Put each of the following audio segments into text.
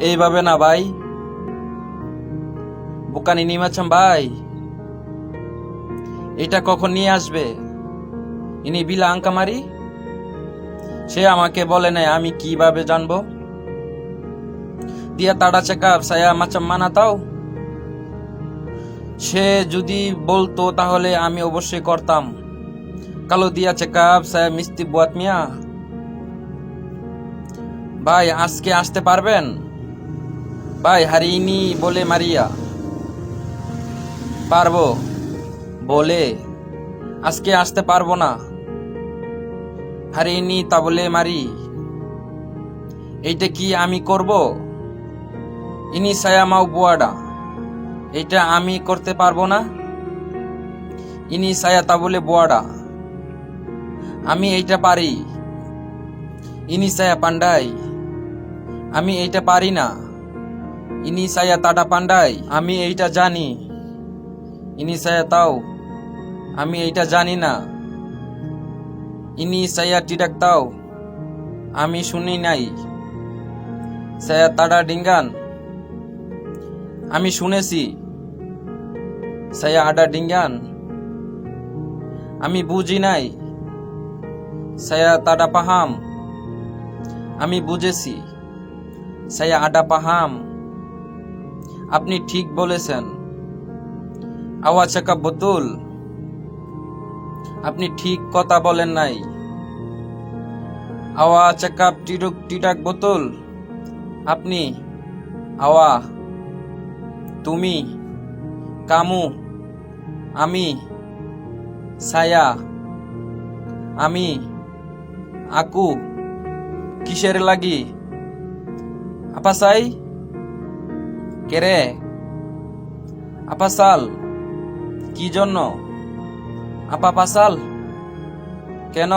এইভাবে না ভাই। বুকানি নিমাচ্ছাম ভাই। এটা কখন নিয়ে আসবে? ইনি বিলা আঙ্কামারি সে আমাকে বলে নাই, আমি কীভাবে জানব? দিয়া তাড়া চেকাপ, সায়া মাচাম মানাতাও সে যদি বলতো তাহলে আমি অবশ্যই করতাম। কালো দিয়া চেকাপ, সায়া মিস্তি বুয়াত মিয়া। ভাই, আজকে আসতে পারবেন? ভাই হারিনি বলে মারিয়া। পারব বলে। আজকে আসতে পারব না। হারিনি তা বলে মারি। এইটা কি আমি করব? ইনি সায়ামাও বুয়াডা। এটা আমি করতে পারব না। ইনি সায়া তা বলে বুয়াডা। আমি এইটা পারি। ইনি সায়া পান্ডাই। আমি এইটা পারি না। ইনি সায়া তাডা পান্ডাই আমি এইটা জানি। ইনি সায়া তাও, আমি এইটা জানি না। ইনি সায়া টিডাক তাও, আমি শুনি নাই। সায়া তাডা ডিঙ্গান, আমি শুনেছি। সায়া আডা ডিঙ্গান, আমি বুঝি নাই। সায়া তাডা পাহাম, আমি বুঝেছি। সায়া আডা পাহাম। আপনি ঠিক বলেছেন। আওয়া চাকা বোতল আপনি ঠিক কথা বলেন নাই। আওয়া চাকা টিটুক টিটাক বোতল আপনি, আওয়া, তুমি, কামু, আমি, ছায়া, আমি, আকু, কিসের লাগি? আপা সাই কেরে আপা সাল, কি জন্য? আপা পাসাল কেন?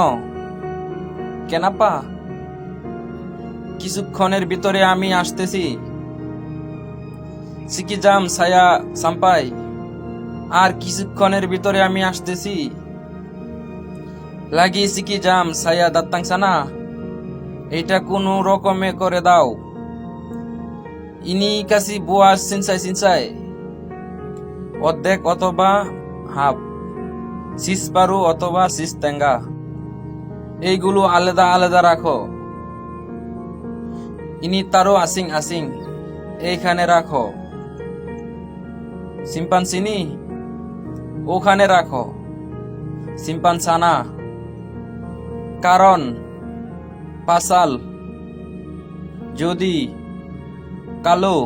কেন আপা? কিছুক্ষণের ভিতরে আমি আসতেছি। সিকি জাম ছায়া সাম্পাই, আর কিছুক্ষণের ভিতরে আমি আসতেছি। লাগি সিকি জাম ছায়া দাত্তাংসানা এটা কোনো রকমে করে দাও। ইনি কাছি বুয়া সিনসাই সিনসাই। অর্ধেক অথবা হাফ। সিস পারু অথবা সিস তেঙ্গা এইগুলো আলাদা আলাদা রাখো। ইনি তারও আসিং আসিং এইখানে রাখো। সিম্পান সিম্পানসিনি, ওখানে রাখো। সিম্পান সিম্পানসানা। কারণ, পাসাল। যদি কালো।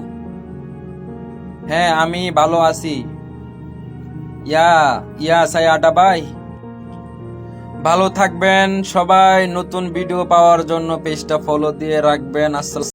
হ্যাঁ আমি ভালো আছি। ইয়া ইয়া সাই আটা ভাই। ভালো থাকবেন সবাই, নতুন ভিডিও পাওয়ার জন্য পেজটা ফলো দিয়ে রাখবেন। আসসালাম